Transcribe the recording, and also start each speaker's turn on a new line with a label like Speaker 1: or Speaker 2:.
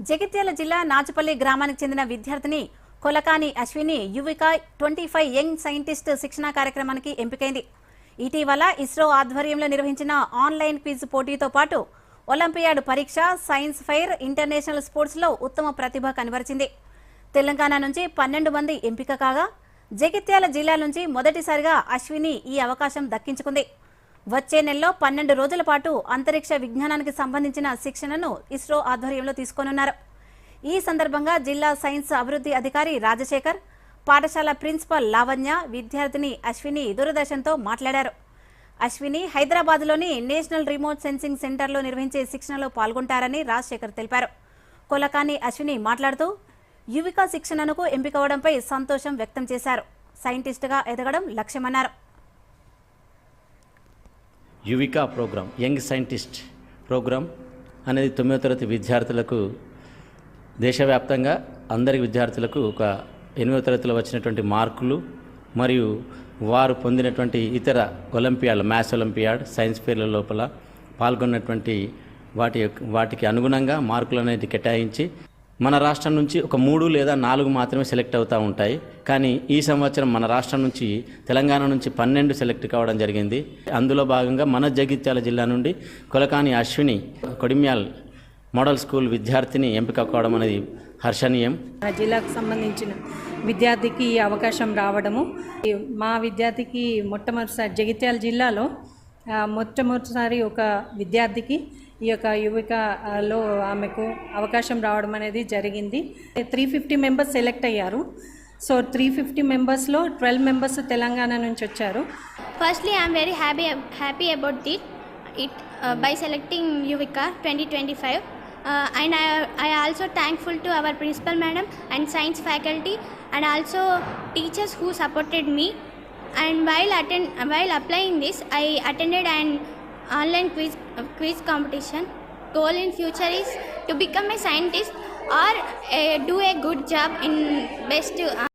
Speaker 1: జగిత్యాల జిల్లా నాచుపల్లి గ్రామానికి చెందిన విద్యార్థిని Kolakani Ashwini Yuvika twenty five young scientist శిక్షణా కార్యక్రమానికి ఎంపికైంది. ఇటీవల ఇస్రో ఆధ్వర్యంలో నిర్వహించిన ఆన్లైన్ క్విజ్ పోటీతో పాటు ఒలింపియాడ్ పరీక్ష సైన్స్ ఫెయిర్ ఇంటర్నేషనల్ స్పోర్ట్స్లో ఉత్తమ ప్రతిభ కనబరిచింది. తెలంగాణ నుంచి పన్నెండు మంది ఎంపిక కాగా జగిత్యాల జిల్లా నుంచి మొదటిసారిగా అశ్విని ఈ అవకాశం దక్కించుకుంది. వచ్చే నెలలో పన్నెండు రోజుల పాటు అంతరిక్ష విజ్ఞానానికి సంబంధించిన శిక్షణను ఇస్రో ఆధ్వర్యంలో తీసుకోనున్నారు. ఈ సందర్భంగా జిల్లా సైన్స్ అభివృద్ధి అధికారి రాజశేఖర్ పాఠశాల ప్రిన్సిపల్ లావణ్య విద్యార్థిని అశ్విని దూరదర్శన్తో మాట్లాడారు. అశ్విని హైదరాబాద్లోని నేషనల్ రిమోట్ సెన్సింగ్ సెంటర్లో నిర్వహించే శిక్షణలో పాల్గొంటారని రాజశేఖర్ తెలిపారు. కొలకాని అశ్విని మాట్లాడుతూ యువిక శిక్షణకు ఎంపికవడంపై సంతోషం వ్యక్తం చేశారు. సైంటిస్టుగా ఎదగడం లక్ష్యమన్నారు.
Speaker 2: Yuvika programme young scientist programme అనేది తొమ్మిదో తరగతి విద్యార్థులకు దేశవ్యాప్తంగా అందరి విద్యార్థులకు ఒక ఎనిమిదో తరగతిలో వచ్చినటువంటి మార్కులు మరియు వారు పొందినటువంటి ఇతర ఒలింపియాడ్ మ్యాథ్స్ ఒలింపియాడ్ సైన్స్ ఫెయిర్ల లోపల పాల్గొన్నటువంటి వాటి యొక్క- వాటికి అనుగుణంగా మార్కులు అనేది కేటాయించి మన రాష్ట్రం నుంచి ఒక మూడు లేదా నాలుగు మాత్రమే సెలెక్ట్ అవుతూ ఉంటాయి. కానీ ఈ సంవత్సరం మన రాష్ట్రం నుంచి తెలంగాణ నుంచి పన్నెండు సెలెక్ట్ కావడం జరిగింది. అందులో భాగంగా మన జగిత్యాల జిల్లా నుండి కొలకాని అశ్విని కొడిమ్యాల్ మోడల్ స్కూల్ విద్యార్థిని ఎంపిక కావడం అనేది హర్షణీయం.
Speaker 3: మన జిల్లాకు సంబంధించిన విద్యార్థికి ఈ అవకాశం రావడము. మా విద్యార్థికి మొట్టమొదటిసారి జగిత్యాల జిల్లాలో మొట్టమొదటిసారి ఒక విద్యార్థికి ఈ యొక్క యువికలో ఆమెకు అవకాశం రావడం అనేది జరిగింది. త్రీ ఫిఫ్టీ మెంబర్స్ సెలెక్ట్ అయ్యారు. సో త్రీ ఫిఫ్టీ మెంబర్స్లో ట్వెల్వ్ మెంబర్స్ తెలంగాణ నుంచి వచ్చారు.
Speaker 4: Firstly I'm very happy happy about that it by selecting Yuvika twenty twenty five and I I also thankful to our principal madam and science faculty and also teachers who supported me and while attend while applying this I attended and online quiz uh, quiz competition. Goal in future is to become a scientist or uh, do a good job in best. Uh,